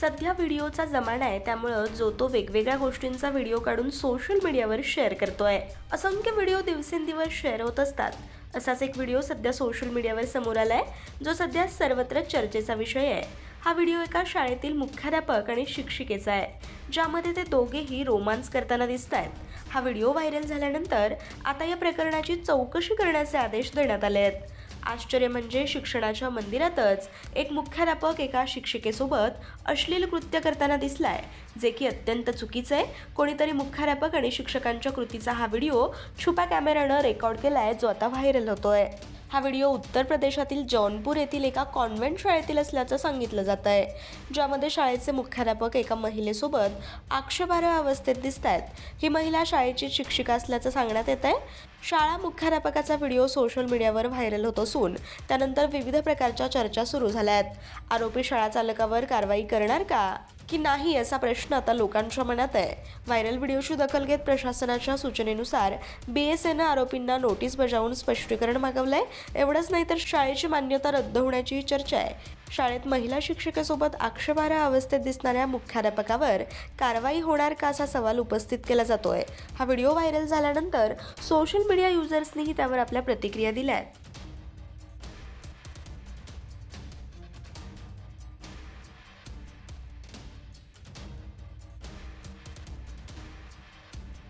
सध्या व्हिडिओचा जमाना आहे त्यामुळं जो तो वेगवेगळ्या गोष्टींचा व्हिडिओ काढून सोशल मीडियावर शेअर करतोय. असंख्य व्हिडिओ दिवसेंदिवस शेअर होत असतात. असाच एक व्हिडिओ सध्या सोशल मीडियावर समोर आलाय जो सध्या सर्वत्र चर्चेचा विषय आहे. हा व्हिडिओ एका शाळेतील मुख्याध्यापक आणि शिक्षिकेचा आहे ज्यामध्ये ते दोघेही रोमांस करताना दिसत आहेत हा व्हिडिओ व्हायरल झाल्यानंतर आता या प्रकरणाची चौकशी करण्याचे आदेश देण्यात आले आहेत आश्चर्य म्हणजे शिक्षणाच्या मंदिरातच एक मुख्याध्यापक एका शिक्षिकेसोबत अश्लील कृत्य करताना दिसलाय जे की अत्यंत चुकीचं आहे कोणीतरी मुख्याध्यापक आणि शिक्षकांच्या कृतीचा हा व्हिडिओ छुप्या कॅमेऱ्यानं रेकॉर्ड केलाय जो आता व्हायरल होतोय. हा व्हिडिओ उत्तर प्रदेशातील जौनपूर येथील एका कॉन्व्हेंट शाळेतील असल्याचं सांगितलं जात आहे ज्यामध्ये शाळेचे मुख्याध्यापक एका महिलेसोबत आक्षेपार्ह अवस्थेत दिसत आहेत ही महिला शाळेची शिक्षिका असल्याचं सांगण्यात येत आहे. शाळा मुख्याध्यापकाचा व्हिडिओ सोशल मीडियावर व्हायरल होत असून त्यानंतर विविध प्रकारच्या चर्चा सुरू झाल्या आहेत. आरोपी शाळा चालकावर कारवाई करणार का? की नाही असा प्रश्न आता लोकांच्या मनात आहे. व्हायरल व्हिडिओची दखल घेत प्रशासनाच्या सूचनेनुसार बी एस एनं आरोपींना नोटीस बजावून स्पष्टीकरण मागवलंय. एवढंच नाही तर शाळेची मान्यता रद्द होण्याचीही चर्चा आहे. शाळेत महिला शिक्षिकेसोबत आक्षेपार्ह अवस्थेत दिसणाऱ्या मुख्याध्यापकावर कारवाई होणार का असा सवाल उपस्थित केला जातोय. हा व्हिडिओ व्हायरल झाल्यानंतर सोशल मीडिया युजर्सनीही त्यावर आपल्या प्रतिक्रिया दिल्या आहेत